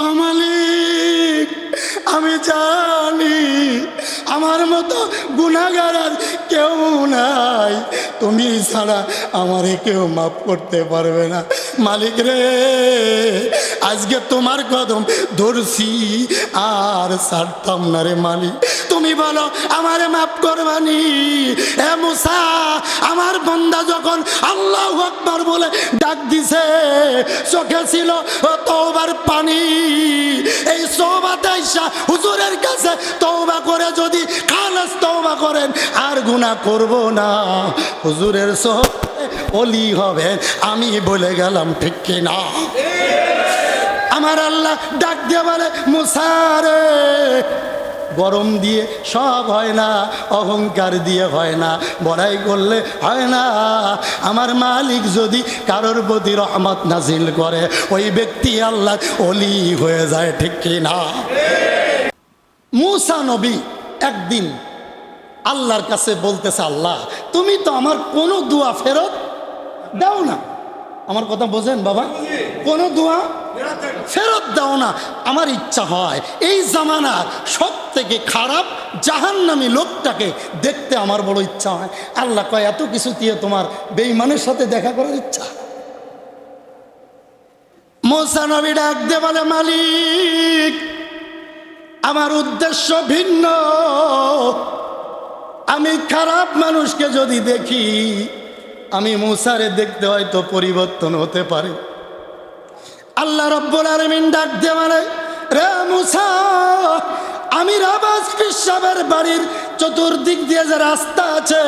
আমালিক আমি জানি আমার মতো গুণাগার আর কেউ নাই। তুমি ছাড়া আমারে কেউ মাফ করতে পারবে না। মালিক রে, আজকে তোমার কদম ধরছি আর ছাড়তাম না রে মালিক। তুমি বলো, আমারে মাফ করবানি? এ মুসা, আমার বন্দা যখন আল্লাহ আকবার বলে ডাক দিছে, চোখে ছিল তওবার পানি। এই আইসা হুজুরের কাছে তওবা করে যদি খালাস তওবা করেন, আর গুনাহ করব না। হুজুরের সহ অলি হবে আমি বলে গেলাম, ঠিক কিনা আমার আল্লাহ ডাক দিয়ে বলে মুসারে গরম দিয়ে সব হয় না, অহংকার দিয়ে হয় না, বড়াই করলে হয় না। আমার মালিক যদি কারোর প্রতি রহমত নাজিল করে, ওই ব্যক্তি আল্লাহ অলি হয়ে যায়, ঠিক কি না? মুসা নবী একদিন আল্লাহর কাছে বলতেছে, আল্লাহ, তুমি তো আমার কোনো দোয়া ফেরত দাও না। আমার কথা বোঝেন বাবা? কোনো দোয়া ফেরত দাও না। আমার ইচ্ছা হয় এই জামানার সব থেকে খারাপ জাহান্নামী লোকটাকে দেখতে আমার বড় ইচ্ছা হয়। আল্লাহ কয়, এত কিছু দিয়ে তোমার বেইমানের সাথে দেখা করার ইচ্ছা? মোসানবী ডাক দে বলে, মালিক আমার উদ্দেশ্য ভিন্ন। আমি খারাপ মানুষকে যদি দেখি, আমি মুসারে দেখতে হয়তো পরিবর্তন হতে পারে। আল্লাহ রব্বুল আলমিন ডাক মানে রে মুসা, আমি রাবাজ পিসাবের বাড়ির চতুর্দিক দিয়ে যে রাস্তা আছে,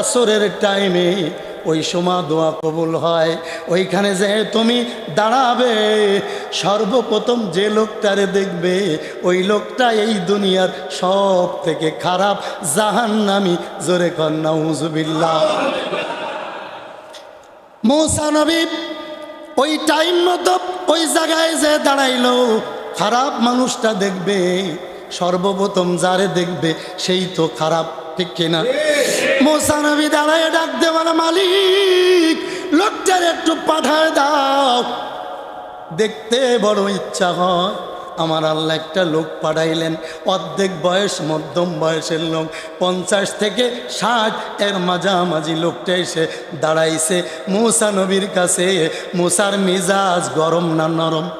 আসরের টাইমে ওই সময় দোয়া কবুল হয়। ওইখানে যে তুমি দাঁড়াবে, সর্বপ্রথম যে লোকটারে দেখবে, ওই লোকটা এই দুনিয়ার সব থেকে খারাপ জাহান্নামি। জোরে কন্যা হুজুবিল্লাহ মৌসা নবী ওই টাইম মতো ওই জায়গায় যে দাঁড়াইলো, খারাপ মানুষটা দেখবে, সর্বপ্রথম যারে দেখবে, সেই তো খারাপ ঠিক কিনা? মোসানবী দাঁড়ায় ডাক দে বলে, মালিক, লোকটার একটু পাঠায় দাও। দেখতে বড় ইচ্ছা হয়। আমার আল্লাহ একটা লোক পাঠাইলেন। অর্ধেক বয়স, মধ্যম বয়সের লোক। পঞ্চাশ থেকে ষাট এর মাঝামাঝি লোকটা এসে দাঁড়াইছে মুসা নবীর কাছে। মুসার মিজাজ গরম না নরম?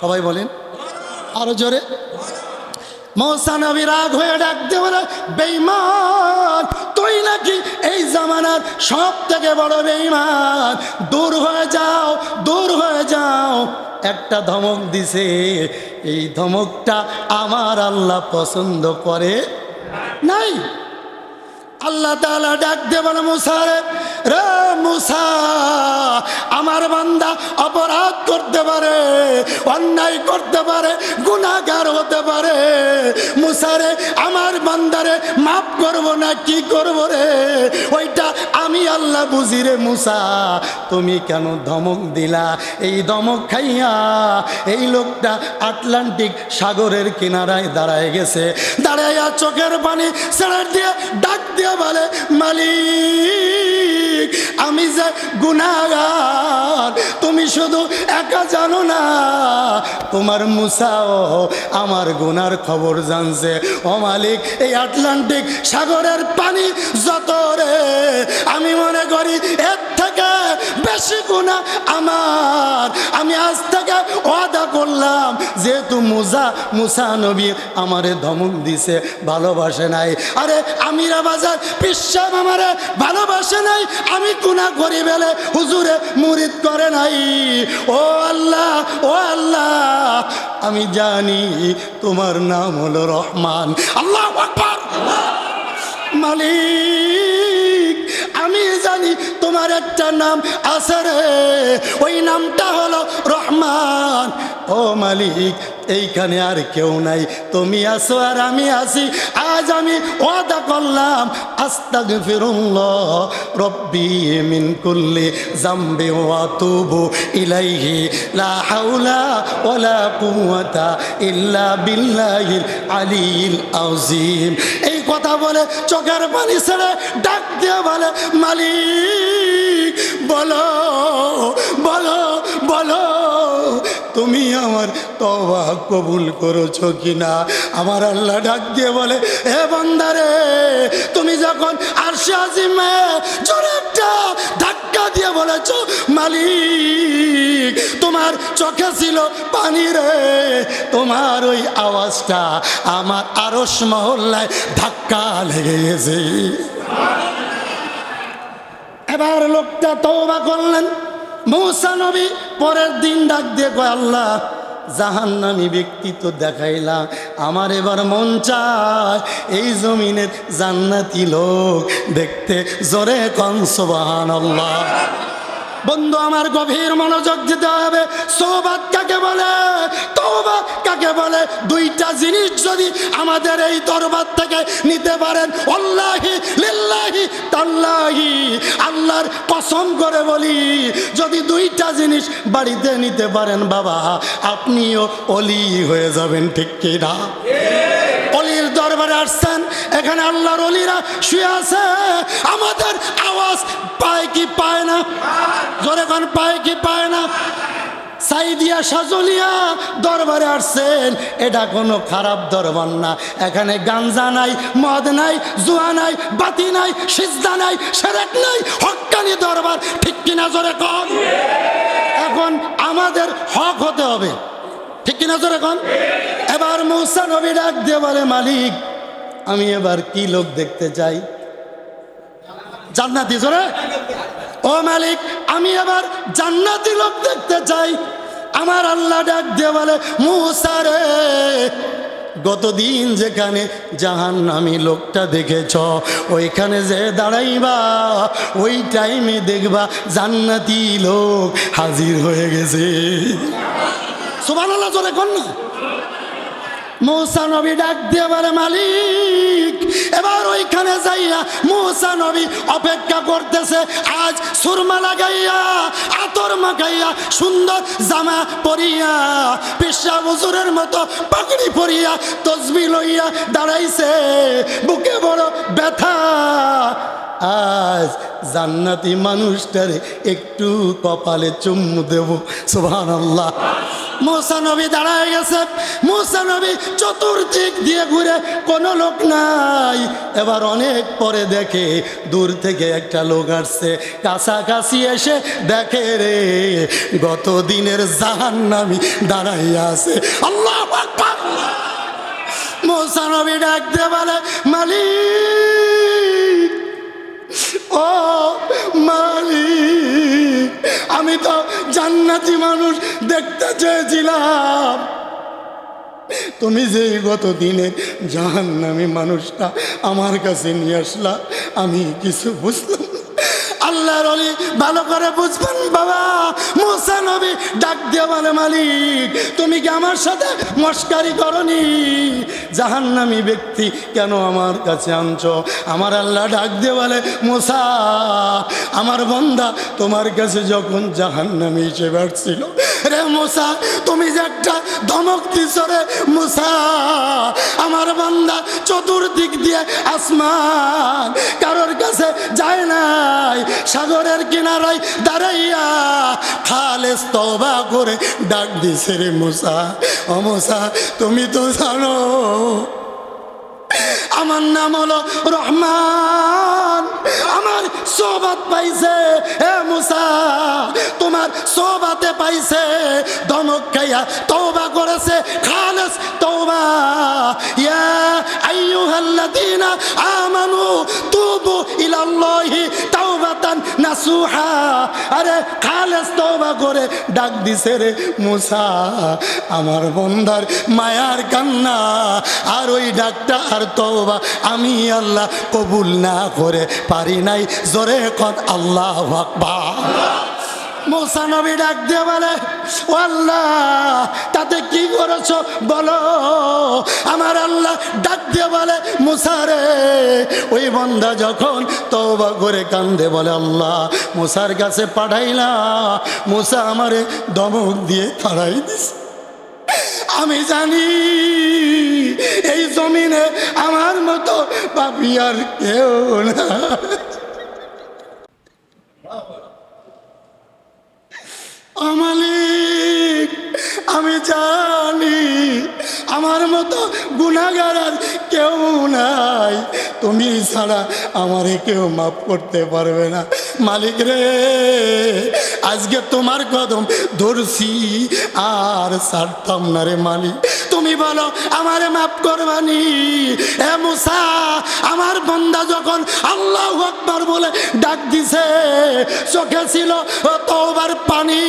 সবাই বলেন। আরও জোরে? মৌসা নবী রাগ হয়ে ডাকতে বলে বেইমান তুই নাকি এই জামানার সব থেকে বড় বেইমান দূর হয়ে যাও, দূর হয়ে যাও। একটা ধমক দিছে। এই ধমকটা আমার আল্লাহ পছন্দ করে নাই। আল্লাহ তাআলা ডাক দিয়ে বলে মুসারে রে মুসা, আমার বান্দা অপরাধ করতে পারে, অন্যায় করতে পারে গুণাগার হতে পারে। মুসারে আমার বান্দারে মাফ করব না, কি করব রে? ওইটা আমি আল্লাহ বুঝি রে মুসা, তুমি কেন ধমক দিলা? এই ধমক খাইয়া এই লোকটা আটলান্টিক সাগরের কিনারায় দাঁড়ায় গেছে। দাঁড়াইয়া চোখের পানি ছেড়ে দিয়ে ডাক দিয়ে বলে, মালিক! আমি যে গুনাগার, তুমি শুধু একা জানো না। তোমার মুসাও আমার গুনার খবর জানছে। ও মালিক, এই আটলান্টিক সাগরের পানি যত রে, আমি মনে করি এর থেকে বেশি গুণা আমার। আমি আজ থেকে ওয়াদা করলাম, যেহেতু মুসা মুসা নবী আমারে ধমক দিছে, ভালোবাসে নাই। আরে আমিরা বাজার, পিসাব আমারে ভালোবাসে নাই। আমি গুণা করি বেলে হুজুরে মুরিদ করে নাই। ও আল্লাহ ও আল্লাহ, আমি জানি তোমার নাম হলো রহমান। আল্লাহ মালিক। জানি তোমার একটা নাম আছে রে। ওই নামটা হলো রহমান। ও মালিক, এইখানে আর কেউ নাই। তুমি আসো আর আমি আসি আজ আমি ওয়াদা করলাম আস্তাগ ফিরুল্লাহ রব্বি মিন কুল্লি জাম্বি ওয়া তুবু ইলাইহি। লা হাওলা ওয়ালা কুওয়াতা ইল্লা বিল্লাহিল আলিল আযীম। এই কথা বলে চোখের পানি ছেড়ে ডাক দিয়ে বলে মালিক বলো। তুমি আমার তবা কবুল করেছ কিনা? আমার আল্লাহ ডাক দিয়ে বলে হে বন্দারে, তুমি যখন আরশে আজিমে একটা ধাক্কা দিয়ে বলেছ, মালিক, তোমার চোখে ছিল পানি রে, তোমার ওই আওয়াজটা আমার আরস মহল্লায় ধাক্কা লেগে গেছে। এবার লোকটা তওবা করলেন। মৌসা নবী পরের দিন ডাক দিয়ে কয়, আল্লাহ, জাহান্নামী ব্যক্তি তো দেখাইলা, আমার এবার মন চায় এই জমিনের জান্নাতি লোক দেখতে জোরে কন সোবাহান আল্লাহ বন্ধু, আমার গভীর মনোযোগ দিতে হবে। সোবাদ কাকে বলে? তোবা কাকে বলে? দুইটা জিনিস যদি আমাদের এই দরবার থেকে নিতে পারেন অল্লাহি লিল্লাহি তাল্লাহি, আল্লাহর কসম করে বলি, যদি দুইটা জিনিস বাড়িতে নিতে পারেন, বাবা, আপনিও অলি হয়ে যাবেন, ঠিক কিনা অলির দরবারে আসছেন এখানে আল্লাহর অলিরা শুয়ে আছে। আমাদের আওয়াজ পায় কি পায় না? জোরে কোন, পায় কি পায় না? সাইদিয়া সাজলিয়া দরবারে আসছেন। এটা কোনো খারাপ দরবার না। এখানে গাঞ্জা নাই, মদ নাই, জুয়া নাই, বাতি নাই, সিজদা নাই, সেরেক নাই হক্কানি দরবার। ঠিক কিনা জোরে কন? এখন আমাদের হক হতে হবে। ঠিক কিনা জোরে কন? এবার মৌসা নবী ডাক দিয়ে বলে, মালিক আমি এবার কি লোক দেখতে চাই? জান্নাতি জোরে? ও মালিক, আমি এবার জান্নাতি লোক দেখতে চাই। আমার আল্লাহ ডাক দিয়ে বলে মুসারে গতদিন যেখানে জাহান নামি লোকটা দেখেছ, ওইখানে যে দাঁড়াইবা, ওই টাইমে দেখবা জান্নাতি লোক হাজির হয়ে গেছে। সুবান আল্লাহ কর না। মৌসা নবী ডাক দিয়ে বলে, মালিক, এবার ওইখানে যাইয়া মৌসা নবী অপেক্ষা করতেছে। আজ সুরমা লাগাইয়া, আতর মাখাইয়া, সুন্দর জামা পরিয়া, পেশা বজুরের মতো পাকড়ি পরিয়া তসবি লইয়া দাঁড়াইছে। বুকে বড় ব্যথা। আজ জান্নাতি মানুষটারে একটু কপালে চুম্মু দেব। সুবহান আল্লাহ মোসা দাঁড়ায় গেছে। মোসা চতুর্দিক দিয়ে ঘুরে কোনো লোক নাই। এবার অনেক পরে দেখে দূর থেকে একটা লোক আসছে। কাছাকাছি এসে দেখে রে, গত দিনের জাহান্নামি দাঁড়াইয়া আছে। আল্লাহ আকবার। মোসা নবী ডাক বলে, মালিক, ও মালিক। আমি তো জান্নাতি মানুষ দেখতে চেয়েছিলাম। তুমি যে গত দিনে জাহান্নামী মানুষটা আমার কাছে নিয়ে আসলা, আমি কিছু বুঝলাম। আল্লাহর অলি ভালো করে বুঝবেন বাবা। মোসা নবী ডাক দিয়ে বলে, মালিক, তুমি কি আমার সাথে মস্কারি করনি? জাহান্নামী ব্যক্তি কেন আমার কাছে আনছ? আমার আল্লাহ ডাক দিয়ে বলে, মোসা, আমার বন্দা, তোমার কাছে যখন জাহান্নামী হিসেবে আসছিল, রে মোসা, তুমি যে একটা ধমক দিছ রে মুসা, আমার বান্দা চতুর্দিক দিয়ে আসমান কারোর কাছে যায় নাই, সাগরের কিনারায় দাঁড়াইয়া খালেস তবা করে ডাক দিছে রে মুসা, ও মুসা, তুমি তো জানো আমার নাম হলো রহমান। আমার সোবাত পাইছে হে মুসা। তোমার সোবাতে পাইছে, ধমক খাইয়া তওবা করেছে, খালেস তওবা। ইয়া আইয়ুহাল্লাযীনা আমানু তুবু ইলাল্লাহি তাওবাতান নাসুহা। আরে করে ডাক দিছে রে মুসা, আমার বন্ধার মায়ার কান্না, আর ওই ডাকটা আর তবা আমি আল্লাহ কবুল না করে পারি নাই। জোরে কত আল্লাহ আকবার। মৌসা নবী ডাক দিয়ে বলে আল্লাহ, তাতে কি করেছ? বলো। আমার আল্লাহ ডাক দিয়ে বলে মুসারে ওই বন্ধা যখন তওবা করে কান্দে, বলে, আল্লাহ, মুসার কাছে পাঠাইলা। মুসা আমারে দমক দিয়ে তাড়াই দিছে। আমি জানি এই জমিনে আমার মতো পাপি আর কেউ না ও মালিক আমি জানি আমার মতো গুণাগার আর কেউ নাই। তুমি ছাড়া আমারে কেউ মাফ করতে পারবে না। মালিক রে, আজকে তোমার কদম ধরছি, আর ছাড়তাম না রে মালিক। তুমি বলো, আমারে মাফ করবানি। এ মুসা, আমার বন্দা যখন আল্লাহ আকবার বলে ডাক দিছে, চোখে ছিল তওবার পানি।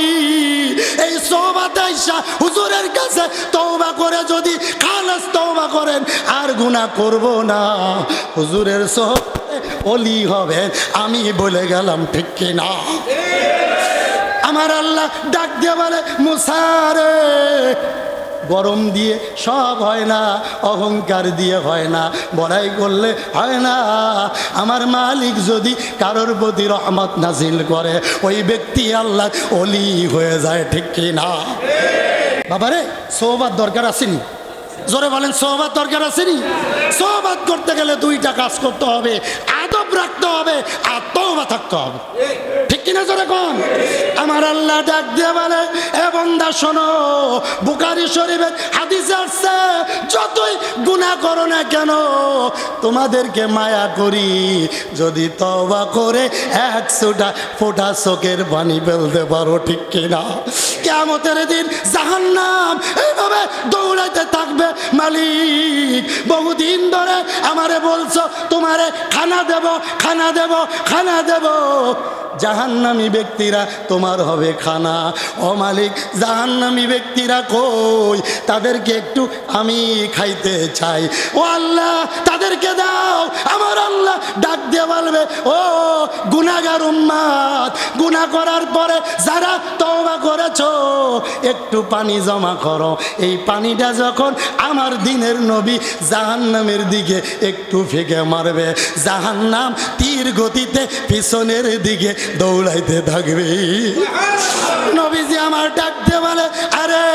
এই সোবাতে আইসা হুজুরের কাছে তওবা করে যদি খালাস তওবা করেন, আর গুনাহ করব না। হুজুরের সহ অলি হবেন আমি বলে গেলাম, ঠিক কিনা? আমার আল্লাহ ডাক দিয়ে বলে মুসারে গরম দিয়ে সব হয় না, অহংকার দিয়ে হয় না, বড়াই করলে হয় না। আমার মালিক যদি কারোর প্রতি রহমত নাজিল করে, ওই ব্যক্তি আল্লাহ অলি হয়ে যায়, ঠিক কি না? বাবারে সৌবাদ দরকার আসেনি। জোরে বলেন সৌবাদ দরকার আসেনি? সৌবাদ করতে গেলে দুইটা কাজ করতে হবে। রাখতে হবে আর তৌবা থাকতে হবে। ঠিক কিনা জোরে কোন? আমার আল্লাহ ডাক দিয়ে বলে, এ বন্দা, শোনো বুকারি শরীফের হাদিসে আসছে, যতই গুনাহ করো না কেন, তোমাদেরকে মায়া করি। যদি তওবা করে একশোটা ফোটা চোখের পানি ফেলতে পারো, ঠিক কিনা? কেমতের দিন জাহান্নাম এইভাবে দৌড়াইতে থাকবে, মালিক। বহুদিন ধরে আমারে বলছো, তোমারে খানা দেব খানা দেব খানা দেব। জাহান্নামী ব্যক্তিরা তোমার হবে খানা। ও মালিক, জাহান্নামী ব্যক্তিরা কই? তাদেরকে একটু আমি খাইতে চাই। ও আল্লাহ, তাদেরকে দাও। আমার আল্লাহ ডাক দিয়ে বলবে, ও গুনাগার উম্মাদ, গুনাহ করার পরে যারা তওবা করেছ, একটু পানি জমা করো। এই পানিটা যখন আমার দিনের নবী জাহান্নামের দিকে একটু ফেঁকে মারবে, জাহান্নাম নাম তীর গতিতে পিছনের দিকে দৌড়াইতে থাকবে। নবীজি আমার ডাকতে বলে আরে!